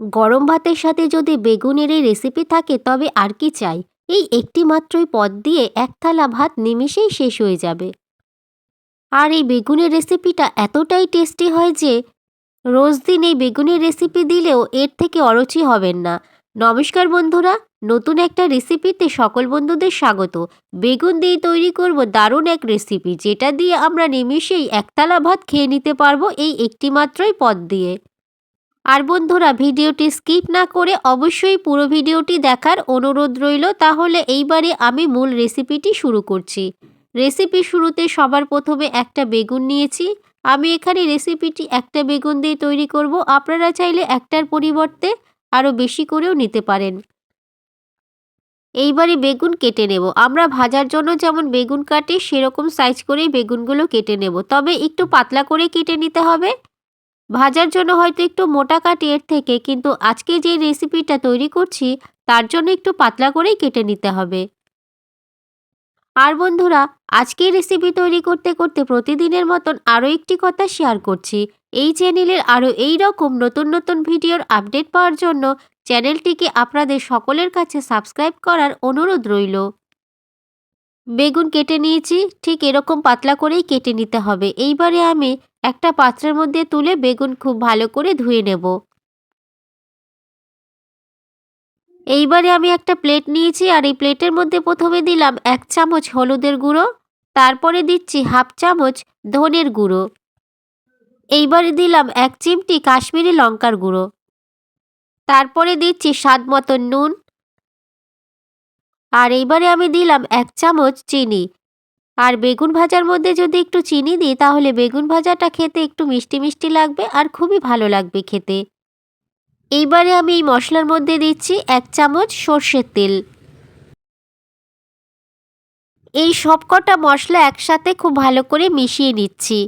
গরম ভাতের সাথে যদি বেগুনের এই রেসিপি থাকে, তবে আর কি চাই? এই একটি মাত্রই পদ দিয়ে এক থালা ভাত নিমিষেই শেষ হয়ে যাবে। আর এই বেগুনের রেসিপিটা এতটাই টেস্টি হয় যে, রোজ দিন এই বেগুনের রেসিপি দিলেও এর থেকে অরুচি হবেন না। নমস্কার বন্ধুরা, নতুন একটা রেসিপিতে সকল বন্ধুদের স্বাগত। বেগুন দিয়ে তৈরি করব দারুণ এক রেসিপি যেটা দিয়ে আমরা নিমিষেই একতলা ভাত খেয়ে নিতে পারব এই একটি মাত্রই পদ দিয়ে। আর বন্ধুরা, ভিডিওটি স্কিপ না করে অবশ্যই পুরো ভিডিওটি দেখার অনুরোধ রইল। তাহলে এইবারে আমি মূল রেসিপিটি শুরু করছি। রেসিপি শুরুতে সবার প্রথমে একটা বেগুন নিয়েছি। আমি এখানে রেসিপিটি একটা বেগুন দিয়ে তৈরি করব। আপনারা চাইলে একটার পরিবর্তে আরও বেশি করেও নিতে পারেন। এইবারে বেগুন কেটে নেব। আমরা ভাজার জন্য যেমন বেগুন কাটি, সেরকম সাইজ করেই বেগুনগুলো কেটে নেব। তবে একটু পাতলা করে কেটে নিতে হবে। ভাজার জন্য হয়তো একটু মোটা কাটি এর থেকে, কিন্তু আজকে যে রেসিপিটা তৈরি করছি, তার জন্য একটু পাতলা করেই কেটে নিতে হবে। আর বন্ধুরা, আজকে রেসিপি তৈরি করতে করতে প্রতিদিনের মতন আরও একটি কথা শেয়ার করছি। এই চ্যানেলের আরও এই রকম নতুন নতুন ভিডিওর আপডেট পাওয়ার জন্য চ্যানেলটিকে আপনাদের সকলের কাছে সাবস্ক্রাইব করার অনুরোধ রইল। বেগুন কেটে নিয়েছি, ঠিক এরকম পাতলা করেই কেটে নিতে হবে। এইবারে আমি একটা পাত্রের মধ্যে তুলে বেগুন খুব ভালো করে ধুয়ে নেব। এইবারে আমি একটা প্লেট নিয়েছি আর এই প্লেটের মধ্যে প্রথমে দিলাম এক চামচ হলুদের গুঁড়ো, তারপরে দিচ্ছি হাফ চামচ ধনের গুঁড়ো। এইবারে দিলাম এক চিমটি কাশ্মীরি লঙ্কার গুঁড়ো। তারপরে দিচ্ছি স্বাদ মতন নুন। আর এইবারে আমি দিলাম এক চামচ চিনি। আর বেগুন ভাজার মধ্যে যদি একটু চিনি দিই, তাহলে বেগুন ভাজাটা খেতে একটু মিষ্টি মিষ্টি লাগবে আর খুবই ভালো লাগবে খেতে। এইবারে আমি এই মশলার মধ্যে দিচ্ছি এক চামচ সর্ষের তেল। এই সবকটা মশলা একসাথে খুব ভালো করে মিশিয়ে নিচ্ছি।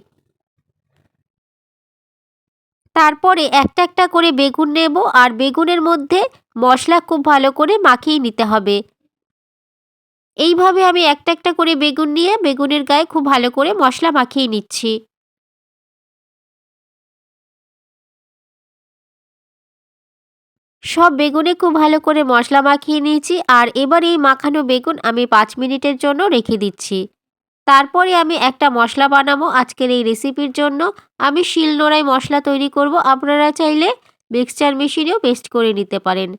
তারপরে একটা একটা করে বেগুন নেব আর বেগুনের মধ্যে মশলা খুব ভালো করে মাখিয়ে নিতে হবে। এইভাবে আমি একটা একটা করে বেগুন নিয়ে বেগুনের গায়ে খুব ভালো করে মশলা মাখিয়ে নিচ্ছি। সব বেগুনে খুব ভালো করে মশলা মাখিয়ে নিয়েছি আর এবার এই মাখানো বেগুন আমি পাঁচ মিনিটের জন্য রেখে দিচ্ছি। তারপরে আমি একটা মশলা বানাবো আজকের এই রেসিপির জন্য। আমি শিলনোড়ায় মশলা তৈরি করব, আপনারা চাইলে মিক্সচার মেশিনেও পেস্ট করে নিতে পারেন।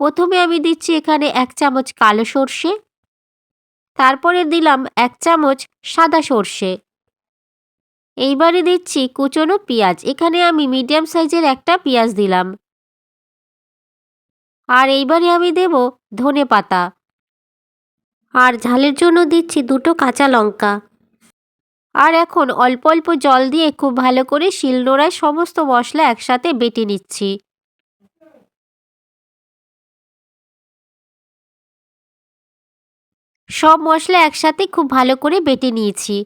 প্রথমে আমি দিচ্ছি এখানে এক চামচ কালো সর্ষে। তারপরে দিলাম এক চামচ সাদা সর্ষে। এইবারে দিচ্ছি কুচনো পেঁয়াজ। এখানে আমি মিডিয়াম সাইজের একটা পেঁয়াজ দিলাম। আর এইবারে আমি দেব ধনে পাতা। আর ঝালের জন্য দিচ্ছি দুটো কাঁচা লঙ্কা। আর এখন অল্প অল্প জল দিয়ে খুব ভালো করে শিলনোড়ায় সমস্ত মশলা একসাথে বেটে নিচ্ছি। সব মশলা একসাথে খুব ভালো করে বেটে নিয়েছি।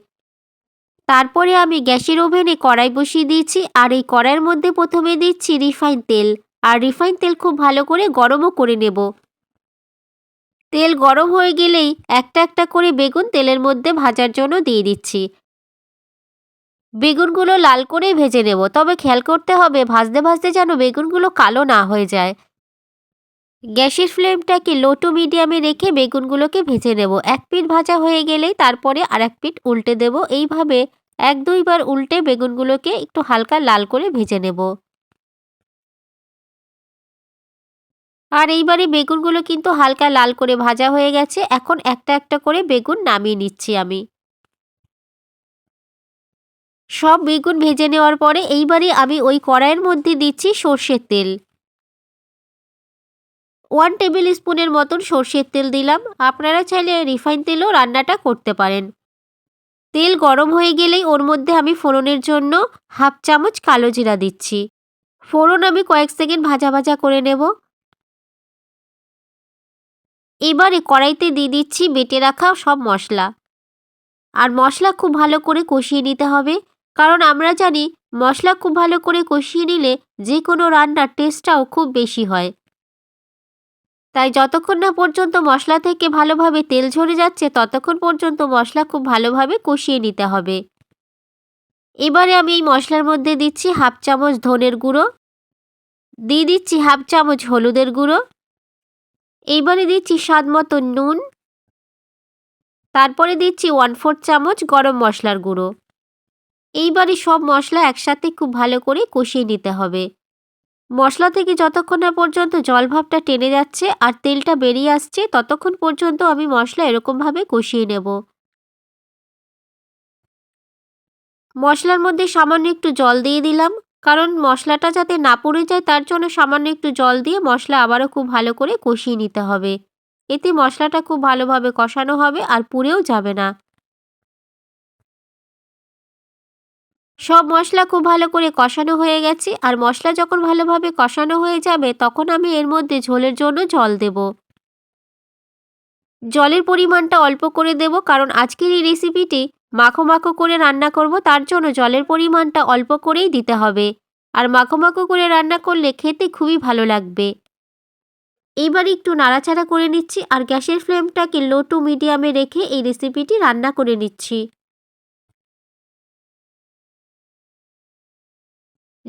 তারপরে আমি গ্যাসের ওভেনে কড়াই বসিয়ে দিয়েছি আর এই কড়াইয়ের মধ্যে প্রথমে দিচ্ছি রিফাইন তেল আর রিফাইন তেল খুব ভালো করে গরমও করে নেব। তেল গরম হয়ে গেলেই একটা একটা করে বেগুন তেলের মধ্যে ভাজার জন্য দিয়ে দিচ্ছি। বেগুনগুলো লাল করে ভেজে নেব, তবে খেয়াল করতে হবে ভাজতে ভাজতে যেন বেগুনগুলো কালো না হয়ে যায়। গ্যাসের ফ্লেমটাকে লো টু মিডিয়ামে রেখে বেগুনগুলোকে ভেজে নেব। এক পিঠ ভাজা হয়ে গেলেই তারপরে আর এক পিঠ উল্টে দেব। এইভাবে এক দুইবার উল্টে বেগুনগুলোকে একটু হালকা লাল করে ভেজে নেব। আর এইবারে বেগুনগুলো কিন্তু হালকা লাল করে ভাজা হয়ে গেছে। এখন একটা একটা করে বেগুন নামিয়ে নিচ্ছি আমি। সব বেগুন ভেজে নেওয়ার পরে এইবারে আমি ওই কড়াইয়ের মধ্যে দিচ্ছি সর্ষের তেল। ওয়ান টেবিল স্পুনের মতন সর্ষের তেল দিলাম। আপনারা চাইলে রিফাইন তেলও রান্নাটা করতে পারেন। তেল গরম হয়ে গেলেই ওর মধ্যে আমি ফোড়নের জন্য হাফ চামচ কালো জিরা দিচ্ছি। ফোড়ন আমি কয়েক সেকেন্ড ভাজা ভাজা করে নেব। এবারে কড়াইতে দিয়ে দিচ্ছি বেটে রাখা সব মশলা। আর মশলা খুব ভালো করে কষিয়ে নিতে হবে। কারণ আমরা জানি মশলা খুব ভালো করে কষিয়ে নিলে যে কোনো রান্নার টেস্টটাও খুব বেশি হয়। তাই যতক্ষণ না পর্যন্ত মশলা থেকে ভালোভাবে তেল ঝরে যাচ্ছে, ততক্ষণ পর্যন্ত মশলা খুব ভালোভাবে কষিয়ে নিতে হবে। এবারে আমি এই মশলার মধ্যে দিচ্ছি হাফ চামচ ধনের গুঁড়ো, দিয়ে দিচ্ছি হাফ চামচ হলুদের গুঁড়ো, এইবারে দিচ্ছি স্বাদ মতো নুন, তারপরে দিচ্ছি ওয়ান ফোর্থ চামচ গরম মশলার গুঁড়ো। এইবারে সব মশলা একসাথে খুব ভালো করে কষিয়ে নিতে হবে। মশলা থেকে যতক্ষণ না পর্যন্ত জল ভাবটা টেনে যাচ্ছে আর তেলটা বেরিয়ে আসছে, ততক্ষণ পর্যন্ত আমি মশলা এরকমভাবে কষিয়ে নেব। মশলার মধ্যে সামান্য একটু জল দিয়ে দিলাম, কারণ মশলাটা যাতে না পড়ে যায় তার জন্য সামান্য একটু জল দিয়ে মশলা আবারও খুব ভালো করে কষিয়ে নিতে হবে। এতে মশলাটা খুব ভালোভাবে কষানো হবে আর পুড়েও যাবে না। সব মশলা খুব ভালো করে কষানো হয়ে গেছে, আর মশলা যখন ভালোভাবে কষানো হয়ে যাবে, তখন আমি এর মধ্যে ঝোলের জন্য জল দেব। জলের পরিমাণটা অল্প করে দেব, কারণ আজকের এই রেসিপিটি মাখো মাখো করে রান্না করব, তার জন্য জলের পরিমাণটা অল্প করেই দিতে হবে। আর মাখো মাখো করে রান্না করলে খেতে খুবই ভালো লাগবে। এইবার একটু নাড়াচাড়া করে নিচ্ছি, আর গ্যাসের ফ্লেমটাকে লো টু মিডিয়ামে রেখে এই রেসিপিটি রান্না করে নিচ্ছি।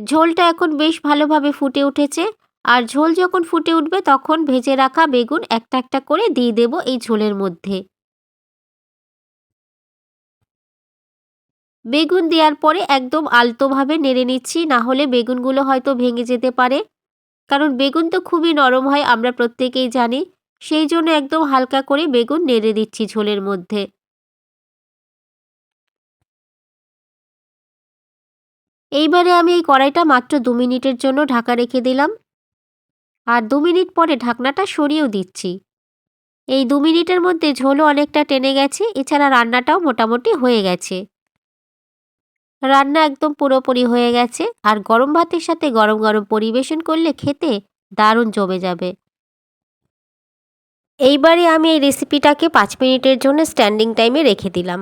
ঝোলটা এখন বেশ ভালোভাবে ফুটে উঠেছে। আর ঝোল যখন ফুটে উঠবে, তখন ভেজে রাখা বেগুন একটা একটা করে দিয়ে দেব এই ঝোলের মধ্যে। বেগুন দেওয়ার পরে একদম আলতোভাবে নেড়ে নিচ্ছি, না হলে বেগুনগুলো হয়তো ভেঙে যেতে পারে। কারণ বেগুন তো খুবই নরম হয়, আমরা প্রত্যেকেই জানি। সেই জন্য একদম হালকা করে বেগুন নেড়ে দিচ্ছি ঝোলের মধ্যে। এইবারে আমি এই কড়াইটা মাত্র দু মিনিটের জন্য ঢাকা রেখে দিলাম। আর দু মিনিট পরে ঢাকনাটা সরিয়েও দিচ্ছি। এই দু মিনিটের মধ্যে ঝোলও অনেকটা টেনে গেছে, এছাড়া রান্নাটাও মোটামুটি হয়ে গেছে। রান্না একদম পুরোপুরি হয়ে গেছে, আর গরম ভাতের সাথে গরম গরম পরিবেশন করলে খেতে দারুণ জমে যাবে। এইবারে আমি এই রেসিপিটাকে পাঁচ মিনিটের জন্য স্ট্যান্ডিং টাইমে রেখে দিলাম।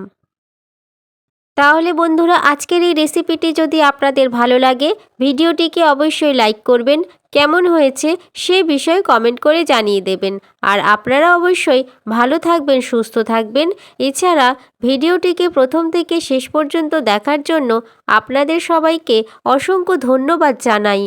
তাহলে বন্ধুরা, আজকের এই রেসিপিটি যদি আপনাদের ভালো লাগে, ভিডিওটিকে অবশ্যই লাইক করবেন। কেমন হয়েছে সে বিষয়ে কমেন্ট করে জানিয়ে দেবেন। আর আপনারা অবশ্যই ভালো থাকবেন, সুস্থ থাকবেন। এছাড়া ভিডিওটিকে প্রথম থেকে শেষ পর্যন্ত দেখার জন্য আপনাদের সবাইকে অসংখ্য ধন্যবাদ জানাই।